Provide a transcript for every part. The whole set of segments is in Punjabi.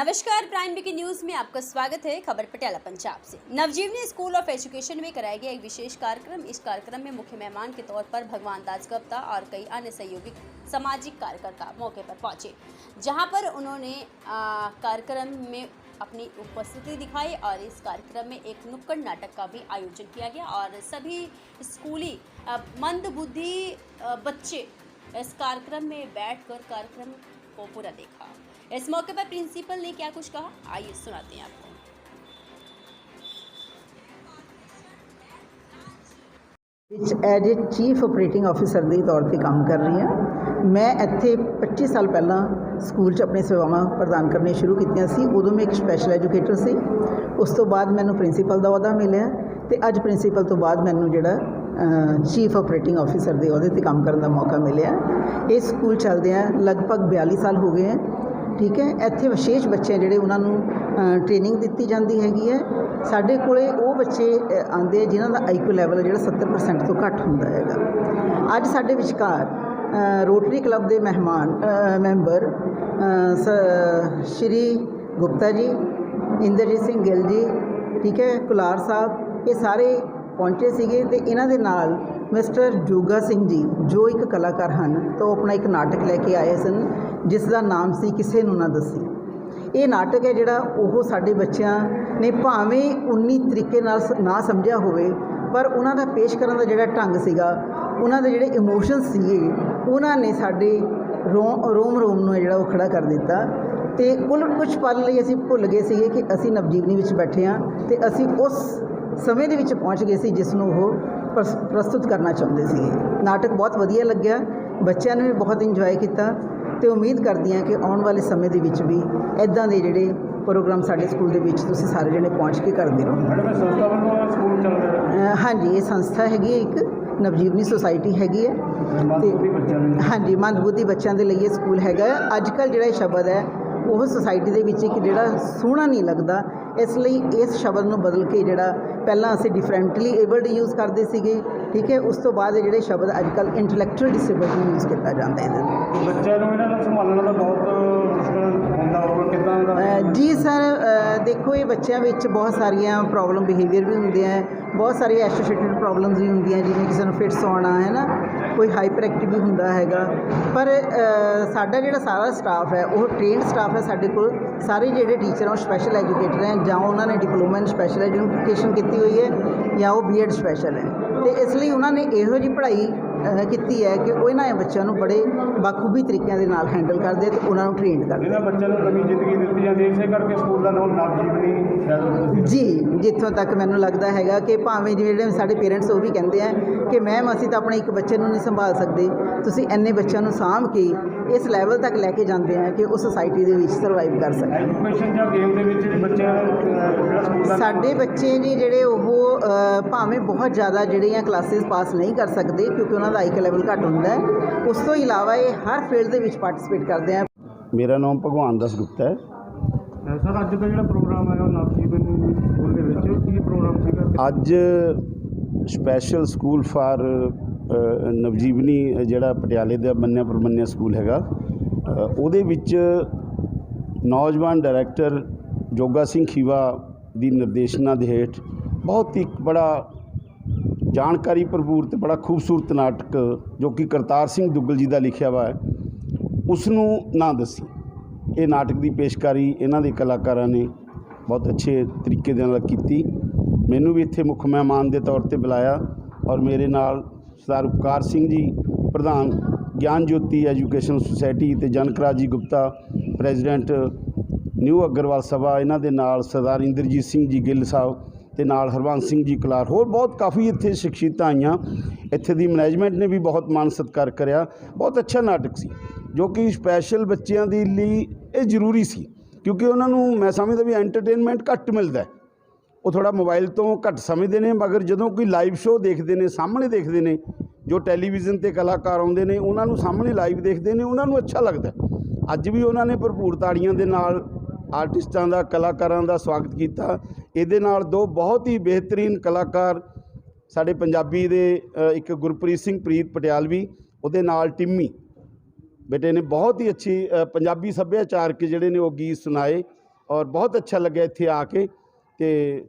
नमस्कार, प्राइम वीकी न्यूज़ में आपका स्वागत है खबर पटियाला पंजाब से। नवजीवनी स्कूल ऑफ़ एजुकेशन में कराया गया एक विशेष कार्यक्रम। इस कार्यक्रम में मुख्य मेहमान के तौर पर भगवान दास गुप्ता और कई अन्य सहयोगी सामाजिक कार्यकर्ता मौके पर पहुँचे, जहाँ पर उन्होंने कार्यक्रम में अपनी उपस्थिति दिखाई और इस कार्यक्रम में एक नुक्कड़ नाटक का भी आयोजन किया गया और सभी स्कूली मंदबुद्धि बच्चे इस कार्यक्रम में बैठकर कार्यक्रम को पूरा देखा। इस मौके पर प्रिंसिपल ने क्या कुछ कहा आइए सुनाते हैं आपको ਵਿੱਚ as a chief operating officer ਦੇ ਤੌਰ ਤੇ ਕੰਮ ਕਰ ਰਹੀ ਹਾਂ ਮੈਂ ਇੱਥੇ 25 ਸਾਲ ਪਹਿਲਾਂ ਸਕੂਲ 'ਚ ਆਪਣੀ ਸੇਵਾਵਾਂ ਪ੍ਰਦਾਨ ਕਰਨੀਆਂ ਸ਼ੁਰੂ ਕੀਤੀਆਂ ਸੀ ਉਦੋਂ ਮੈਂ ਇੱਕ ਸਪੈਸ਼ਲ ਐਜੂਕੇਟਰ ਸੀ ਉਸ ਤੋਂ ਬਾਅਦ ਮੈਨੂੰ ਪ੍ਰਿੰਸੀਪਲ ਦਾ ਅਹੁਦਾ ਮਿਲਿਆ ਤੇ ਅੱਜ ਪ੍ਰਿੰਸੀਪਲ ਤੋਂ ਬਾਅਦ ਮੈਨੂੰ ਜਿਹੜਾ ਚੀਫ ਆਪਰੇਟਿੰਗ ਆਫੀਸਰ ਦੇ ਅਹੁਦੇ ਤੇ ਕੰਮ ਕਰਨ ਦਾ ਮੌਕਾ ਮਿਲਿਆ ਇਸ ਸਕੂਲ ਚੱਲਦਿਆਂ ਲਗਭਗ 42 ਸਾਲ ਹੋ ਗਏ ਹੈ ਠੀਕ ਹੈ, ਇੱਥੇ ਵਿਸ਼ੇਸ਼ ਬੱਚੇ ਜਿਹੜੇ ਉਹਨਾਂ ਨੂੰ ਟ੍ਰੇਨਿੰਗ ਦਿੱਤੀ ਜਾਂਦੀ ਹੈਗੀ ਹੈ। ਸਾਡੇ ਕੋਲੇ ਉਹ ਬੱਚੇ ਆਉਂਦੇ ਆ ਜਿਨ੍ਹਾਂ ਦਾ ਆਈਕਿਊ ਲੈਵਲ ਜਿਹੜਾ 70% ਤੋਂ ਘੱਟ ਹੁੰਦਾ ਹੈਗਾ। ਅੱਜ ਸਾਡੇ ਵਿਚਕਾਰ ਰੋਟਰੀ ਕਲੱਬ ਦੇ ਮਹਿਮਾਨ ਮੈਂਬਰ ਸ- ਸ਼੍ਰੀ ਗੁਪਤਾ ਜੀ, ਇੰਦਰਜੀਤ ਸਿੰਘ ਗਿੱਲ ਜੀ, ਠੀਕ ਹੈ, ਕੁਲਾਰ ਸਾਹਿਬ, ਇਹ ਸਾਰੇ ਪਹੁੰਚੇ ਸੀਗੇ ਤੇ ਇਹਨਾਂ ਦੇ ਨਾਲ ਮਿਸਟਰ ਜੋਗਾ ਸਿੰਘ ਜੀ, ਜੋ ਇੱਕ ਕਲਾਕਾਰ ਹਨ, ਤਾਂ ਉਹ ਆਪਣਾ ਇੱਕ ਨਾਟਕ ਲੈ ਕੇ ਆਏ ਸਨ। ਜਿਸ ਦਾ ਨਾਮ ਸੀ ਕਿਸੇ ਨੂੰ ਨਾ ਦੱਸੀ। ਇਹ ਨਾਟਕ ਹੈ ਜਿਹੜਾ ਉਹ ਸਾਡੇ ਬੱਚਿਆਂ ਨੇ ਭਾਵੇਂ 19 ਤਰੀਕੇ ਨਾਲ ਸ- ਨਾ ਸਮਝਿਆ ਹੋਵੇ, ਪਰ ਉਹਨਾਂ ਦਾ ਪੇਸ਼ ਕਰਨ ਦਾ ਜਿਹੜਾ ਢੰਗ ਸੀਗਾ, ਉਹਨਾਂ ਦੇ ਜਿਹੜੇ ਇਮੋਸ਼ਨਸ ਸੀਗੇ, ਉਹਨਾਂ ਨੇ ਸਾਡੇ ਰੋਮ ਰੋਮ ਰੋਮ ਨੂੰ ਜਿਹੜਾ ਉਹ ਖੜਾ ਕਰ ਦਿੱਤਾ। ਤੇ ਕੁੱਲ ਕੁਝ ਪਲ ਲਈ ਅਸੀਂ ਭੁੱਲ ਗਏ ਸੀਗੇ ਕਿ ਅਸੀਂ ਨਵਜੀਵਨੀ ਵਿੱਚ ਬੈਠੇ ਹਾਂ ਤੇ ਅਸੀਂ ਉਸ ਸਮੇਂ ਦੇ ਵਿੱਚ ਪਹੁੰਚ ਗਏ ਸੀ ਜਿਸ ਨੂੰ ਉਹ ਪ੍ਰਸ- ਪ੍ਰਸਤੁਤ ਕਰਨਾ ਚਾਹੁੰਦੇ ਸੀਗੇ। ਨਾਟਕ ਬਹੁਤ ਵਧੀਆ ਲੱਗਿਆ, ਬੱਚਿਆਂ ਨੇ ਵੀ ਬਹੁਤ ਇੰਜੋਏ ਕੀਤਾ। ਤੇ ਉਮੀਦ ਕਰਦੀ ਹਾਂ ਕਿ ਆਉਣ ਵਾਲੇ ਸਮੇਂ ਦੇ ਵਿੱਚ ਵੀ ਇਦਾਂ ਦੇ ਜਿਹੜੇ ਪ੍ਰੋਗਰਾਮ ਸਾਡੇ ਸਕੂਲ ਦੇ ਵਿੱਚ ਤੁਸੀਂ ਸਾਰੇ ਜਣੇ ਪਹੁੰਚ ਕੇ ਕਰਦੇ ਰਹੋ। ਮੈਡਮ ਇਹ ਸੰਸਥਾ ਵੱਲੋਂ ਸਕੂਲ ਚੱਲ ਰਿਹਾ ਅ, ਹਾਂਜੀ ਇਹ ਸੰਸਥਾ ਹੈਗੀ ਹੈ ਇੱਕ ਨਵਜੀਵਨੀ ਸੁਸਾਇਟੀ ਹੈਗੀ ਹੈ। ਲਈ। ਹਾਂਜੀ ਮੰਦਬੁੱਧੀ ਬੱਚਿਆਂ ਦੇ ਲਈ ਇਹ ਸਕੂਲ ਹੈਗਾ। ਅੱਜ ਕੱਲ੍ਹ ਜਿਹੜਾ ਇਹ ਸ਼ਬਦ ਹੈ ਉਹ ਸੁਸਾਇਟੀ ਦੇ ਵਿੱਚ ਇੱਕ ਜਿਹੜਾ ਸੋਹਣਾ ਨਹੀਂ ਲੱਗਦਾ ਇਸ ਲਈ ਇਸ ਸ਼ਬਦ ਨੂੰ ਬਦਲ ਕੇ ਜਿਹੜਾ ਪਹਿਲਾਂ ਅਸੀਂ ਡਿਫਰੈਂਟਲੀ ਏਬਲਡ ਯੂਜ਼ ਕਰਦੇ ਸੀਗੇ ਠੀਕ ਹੈ ਉਸ ਤੋਂ ਬਾਅਦ ਇਹ ਜਿਹੜੇ ਸ਼ਬਦ ਅੱਜ ਕੱਲ੍ਹ ਇੰਟੈਲੈਕਚੁਅਲ ਡਿਸੇਬਲਡ ਨੂੰ ਯੂਜ਼ ਕੀਤਾ ਜਾਂਦਾ ਹੈ ਬੱਚਿਆਂ ਨੂੰ ਇਹਨਾਂ ਨੂੰ ਸੰਭਾਲਣ ਦਾ ਬਹੁਤ ਮੁਸ਼ਕਲ ਹੁੰਦਾ ਹੋਊਗਾ ਕਿੱਦਾਂ ਦਾ? ਅ, ਜੀ ਸਰ ਦੇਖੋ ਇਹ ਬੱਚਿਆਂ ਵਿੱਚ ਬਹੁਤ ਸਾਰੀਆਂ ਪ੍ਰੋਬਲਮ ਬਿਹੇਵੀਅਰ ਵੀ ਹੁੰਦੇ ਆ ਬਹੁਤ ਸਾਰੀਆਂ ਐਸੋਸੀਏਟਿਡ ਪ੍ਰੋਬਲਮਸ ਵੀ ਹੁੰਦੀਆਂ ਜਿਵੇਂ ਕਿਸੇ ਨੂੰ ਫਿਟਸ ਆਉਣਾ ਹੈ ਨਾ? ਕੋਈ ਹਾਈਪਰ ਐਕਟਿਵ ਵੀ ਹੁੰਦਾ ਹੈਗਾ। ਪਰ ਸਾਡਾ ਜਿਹੜਾ ਸਾਰਾ ਸਟਾਫ ਹੈ, ਉਹ ਟ੍ਰੇਨਡ ਸਟਾਫ ਹੈ ਸਾਡੇ ਕੋਲ। ਸਾਰੇ ਜਿਹੜੇ ਟੀਚਰ ਆ, ਉਹ ਸਪੈਸ਼ਲ ਐਜੂਕੇਟਰ ਹੈ ਜਾਂ ਉਹਨਾਂ ਨੇ ਡਿਪਲੋਮਾ ਇਨ ਸਪੈਸ਼ਲ ਐਜੂਕੇਸ਼ਨ ਕੀਤੀ ਹੋਈ ਹੈ ਜਾਂ ਉਹ ਬੀਐਡ ਸਪੈਸ਼ਲ ਹੈ। ਤੇ ਇਸ ਲਈ ਉਹਨਾਂ ਨੇ ਇਹੋ ਜਿਹੀ ਪੜ੍ਹਾਈ ਕੀਤੀ ਹੈ ਕਿ ਉਹ ਇਹਨਾਂ ਬੱਚਿਆਂ ਨੂੰ ਬੜੇ ਬਾਖੂਬੀ ਤਰੀਕਿਆਂ ਦੇ ਨਾਲ ਹੈਂਡਲ ਕਰਦੇ ਤੇ ਉਹਨਾਂ ਨੂੰ ਟ੍ਰੇਨਡ ਕਰਦੇ। ਇਹਨਾਂ ਬੱਚਿਆਂ ਨੂੰ ਨਵੀਂ ਜ਼ਿੰਦਗੀ ਦਿੱਤੀ ਜਾਂਦੀ ਹੈ। ਇਸੇ ਕਰਕੇ ਸਕੂਲ ਦਾ ਨਾਮ ਨਵਜੀਵਨੀ ਜੀ ਜਿੱਥੋਂ ਤੱਕ ਮੈਨੂੰ ਲੱਗਦਾ ਹੈਗਾ ਕਿ ਭਾਵੇਂ ਜਿਹੜੇ ਸਾਡੇ ਪੇਰੈਂਟਸ ਉਹ ਵੀ ਕਹਿੰਦੇ ਆ ਕਿ ਮੈਮ ਅਸੀਂ ਤਾਂ ਆਪਣੇ ਇੱਕ ਬੱਚੇ ਨੂੰ ਨਹੀਂ ਸੰਭਾਲ ਸਕਦੇ। ਤੁਸੀਂ ਇੰਨੇ ਬੱਚਿਆਂ ਨੂੰ ਸਾਂਭ ਕੇ ਇਸ ਲੈਵਲ ਤੱਕ ਲੈ ਕੇ ਜਾਂਦੇ ਆ ਕਿ ਉਹ ਸੋਸਾਇਟੀ ਦੇ ਵਿੱਚ ਸਰਵਾਈਵ ਕਰ ਸਕਣ। ਐਜੂਕੇਸ਼ਨ ਜਾਂ ਗੇਮ ਦੇ ਵਿੱਚ ਵੀ ਬੱਚਿਆਂ ਨੂੰ ਅਹ, ਜਿਹੜਾ ਸਕੂਲ ਦਾ ਸਾਡੇ ਬੱਚੇ ਜੀ ਜਿਹੜੇ ਉਹ ਭਾਵੇਂ ਬਹੁਤ ਜ਼ਿਆਦਾ ਜਿਹੜੀਆਂ ਕਲਾਸਿਸ ਪਾਸ ਨਹੀਂ ਕਰ ਸਕਦੇ ਕਿਉਂਕਿ ਉਹਨਾਂ ਦਾ ਆਈਕ ਲੈਵਲ ਘੱਟ ਹੁੰਦਾ ਹੈ। ਉਸ ਤੋਂ ਇਲਾਵਾ ਇਹ ਹਰ ਫੀਲਡ ਦੇ ਵਿੱਚ ਪਾਰਟਿਸਿਪੇਟ ਕਰਦੇ ਆ। ਮੇਰਾ ਨਾਮ ਭਗਵਾਨ ਦਾਸ ਗੁਪਤਾ ਹੈ। ਸਰ ਅੱਜ ਦਾ ਜਿਹੜਾ ਪ੍ਰੋਗਰਾਮ ਹੈ ਉਹ ਨਵਜੀਵਨੀ ਸਕੂਲ ਦੇ ਵਿੱਚ ਕੀ ਪ੍ਰੋਗਰਾਮ ਸੀਗਾ? ਅੱਜ ਸਪੈਸ਼ਲ ਸਕੂਲ ਫਾਰ ਨਵਜੀਵਨੀ ਜਿਹੜਾ ਪਟਿਆਲੇ ਦਾ ਮੰਨਿਆ ਪ੍ਰਮੰਨਿਆ ਸਕੂਲ ਹੈਗਾ ਉਹਦੇ ਵਿੱਚ ਨੌਜਵਾਨ ਡਾਇਰੈਕਟਰ ਜੋਗਾ ਸਿੰਘ ਖੀਵਾ ਦੀ ਨਿਰਦੇਸ਼ਨਾ ਦੇ ਹੇਠ ਬਹੁਤ ਹੀ ਬੜਾ ਜਾਣਕਾਰੀ ਭਰਪੂਰ ਤੇ ਬੜਾ ਖੂਬਸੂਰਤ ਨਾਟਕ ਜੋ ਕਿ ਕਰਤਾਰ ਸਿੰਘ ਦੁੱਗਲ ਜੀ ਦਾ ਲਿਖਿਆ ਵਾ ਹੈ ਉਸ ਨੂੰ ਨਾ ਦੱਸੀ। ਇਹ ਨਾਟਕ ਦੀ ਪੇਸ਼ਕਾਰੀ ਇਹਨਾਂ ਦੇ ਕਲਾਕਾਰਾਂ ਨੇ ਬਹੁਤ ਅੱਛੇ ਤਰੀਕੇ ਦੇ ਨਾਲ ਕੀਤੀ। ਮੈਨੂੰ ਵੀ ਇੱਥੇ ਮੁੱਖ ਮਹਿਮਾਨ ਦੇ ਤੌਰ ਤੇ ਬੁਲਾਇਆ ਔਰ ਮੇਰੇ ਨਾਲ ਸਰਦਾਰ ਉਪਕਾਰ ਸਿੰਘ ਜੀ, ਪ੍ਰਧਾਨ ਗਿਆਨ ਜੋਤੀ ਐਜੂਕੇਸ਼ਨ ਸੁਸਾਇਟੀ ਤੇ ਜਨਕਰਾ ਜੀ ਗੁਪਤਾ, ਪ੍ਰੈਜ਼ੀਡੈਂਟ ਨਿਊ ਅਗਰਵਾਲ ਸਭਾ, ਇਹਨਾਂ ਦੇ ਨਾਲ ਸਰਦਾਰ ਇੰਦਰਜੀਤ ਸਿੰਘ ਜੀ ਗਿੱਲ ਸਾਹਿਬ ਤੇ ਨਾਲ ਹਰਵੰਸ ਸਿੰਘ ਜੀ ਕਲਾਰ। ਹੋਰ ਬਹੁਤ ਕਾਫੀ ਇੱਥੇ ਸ਼ਖਸੀਅਤਾਂ ਆਈਆਂ। ਇੱਥੇ ਦੀ ਮੈਨੇਜਮੈਂਟ ਨੇ ਵੀ ਬਹੁਤ ਮਾਣ ਸਤਿਕਾਰ ਕਰਿਆ। ਬਹੁਤ ਅੱਛਾ ਨਾਟਕ ਸੀ, ਜੋ ਕਿ ਸਪੈਸ਼ਲ ਬੱਚਿਆਂ ਦੇ ਲਈ ਇਹ ਜ਼ਰੂਰੀ ਸੀ, ਕਿਉਂਕਿ ਉਹਨਾਂ ਨੂੰ ਮੈਂ ਸਮਝਦਾ ਵੀ ਐਂਟਰਟੇਨਮੈਂਟ ਘੱਟ ਮਿਲਦਾ ਹੈ। ਉਹ ਥੋੜਾ ਮੋਬਾਈਲ ਤੋਂ ਘੱਟ ਸਮਝਦੇ ਨੇ, ਮਗਰ ਜਦੋਂ ਕੋਈ ਲਾਈਵ ਸ਼ੋਅ ਦੇਖਦੇ ਨੇ, ਸਾਹਮਣੇ ਦੇਖਦੇ ਨੇ, ਜੋ ਟੈਲੀਵਿਜ਼ਨ ਤੇ ਕਲਾਕਾਰ ਆਉਂਦੇ ਨੇ, ਉਹਨਾਂ ਨੂੰ ਸਾਹਮਣੇ ਲਾਈਵ ਦੇਖਦੇ ਨੇ, ਉਹਨਾਂ ਨੂੰ ਅੱਛਾ ਲੱਗਦਾ ਅੱਜ ਵੀ ਉਹਨਾਂ ਨੇ ਭਰਪੂਰ ਤਾੜੀਆਂ ਦੇ ਨਾਲ ਆਰਟਿਸਟਾਂ ਦਾ, ਕਲਾਕਾਰਾਂ ਦਾ ਸਵਾਗਤ ਕੀਤਾ। ਇਹਦੇ ਨਾਲ ਦੋ ਬਹੁਤ ਹੀ ਬਿਹਤਰੀਨ ਕਲਾਕਾਰ ਸਾਡੇ ਪੰਜਾਬੀ ਦੇ ਇੱਕ ਗੁਰਪ੍ਰੀਤ ਸਿੰਘ, ਪ੍ਰੀਤ ਪਟਿਆਲਵੀ ਉਹਦੇ ਨਾਲ ਟਿੰਮੀ। ਬੇਟੇ ਨੇ ਬਹੁਤ ਹੀ ਅੱਛੀ ਪੰਜਾਬੀ ਸੱਭਿਆਚਾਰਕ ਜਿਹੜੇ ਨੇ ਉਹ ਗੀਤ ਸੁਣਾਏ ਔਰ ਬਹੁਤ ਅੱਛਾ ਲੱਗਿਆ ਇੱਥੇ ਆ ਕੇ। ਤੇ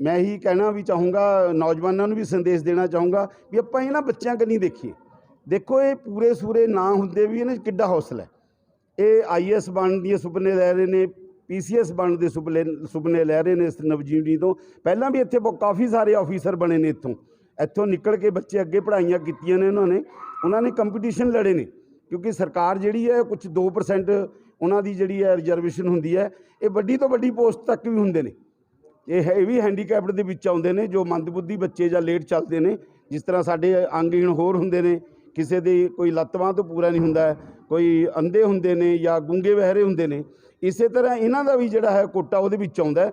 ਮੈਂ ਹੀ ਕਹਿਣਾ ਵੀ ਚਾਹੂੰਗਾ, ਨੌਜਵਾਨਾਂ ਨੂੰ ਵੀ ਸੰਦੇਸ਼ ਦੇਣਾ ਚਾਹੂੰਗਾ ਵੀ ਆਪਾਂ ਇਹਨਾਂ ਬੱਚਿਆਂ ਕੰਨੀ ਦੇਖੀਏ। ਦੇਖੋ, ਇਹ ਪੂਰੇ ਸੂਰੇ ਨਾ ਹੁੰਦੇ ਵੀ ਇਹਨਾਂ 'ਚ ਕਿੱਡਾ ਹੌਸਲਾ ਹੈ। ਇਹ ਆਈਐਸ ਬਣਨ ਦੀ ਸੁਪਨੇ ਲੈ ਰਹੇ ਨੇ ਪੀਸੀਐਸ ਬਣਨ ਦੇ ਸੁਪਨੇ ਸੁਪਨੇ ਲੈ ਰਹੇ ਨੇ ਇਸ ਨਵਜੀਵਨੀ ਤੋਂ। ਪਹਿਲਾਂ ਵੀ ਇੱਥੇ ਬਹੁਤ, ਕਾਫੀ ਸਾਰੇ ਆਫੀਸਰ ਬਣੇ ਨੇ ਇੱਥੋਂ। ਇੱਥੋਂ ਨਿਕਲ ਕੇ ਬੱਚੇ ਅੱਗੇ ਪੜ੍ਹਾਈਆਂ ਕੀਤੀਆਂ ਨੇ ਉਹਨਾਂ ਨੇ। ਉਹਨਾਂ ਨੇ ਕੰਪੀਟੀਸ਼ਨ ਲੜੇ ਨੇ, ਕਿਉਂਕਿ ਸਰਕਾਰ ਜਿਹੜੀ ਹੈ ਕੁਝ 2% ਉਹਨਾਂ ਦੀ ਜਿਹੜੀ ਹੈ ਰਿਜ਼ਰਵੇਸ਼ਨ ਹੁੰਦੀ ਹੈ, ਇਹ ਵੱਡੀ ਤੋਂ ਵੱਡੀ ਪੋਸਟ ਤੱਕ ਵੀ ਹੁੰਦੇ ਨੇ। ਇਹ ਹੈ, ਇਹ ਵੀ ਹੈਂਡੀਕੈਪਡ ਦੇ ਵਿੱਚ ਆਉਂਦੇ ਨੇ, ਜੋ ਮੰਦਬੁੱਧੀ ਬੱਚੇ ਜਾਂ ਲੇਟ ਚੱਲਦੇ ਨੇ, ਜਿਸ ਤਰ੍ਹਾਂ ਸਾਡੇ ਅੰਗਹੀਣ ਹੋਰ ਹੁੰਦੇ ਨੇ, ਕਿਸੇ ਦੀ ਕੋਈ ਲੱਤ ਬਾਂਹ ਤੋਂ ਪੂਰਾ ਨਹੀਂ ਹੁੰਦਾ, ਕੋਈ ਅੰਧੇ ਹੁੰਦੇ ਨੇ ਜਾਂ ਗੁੰਗੇ ਬਹਿਰੇ ਹੁੰਦੇ ਨੇ, ਇਸੇ ਤਰ੍ਹਾਂ ਇਹਨਾਂ ਦਾ ਵੀ ਜਿਹੜਾ ਹੈ ਕੋਟਾ ਉਹਦੇ ਵਿੱਚ ਆਉਂਦਾ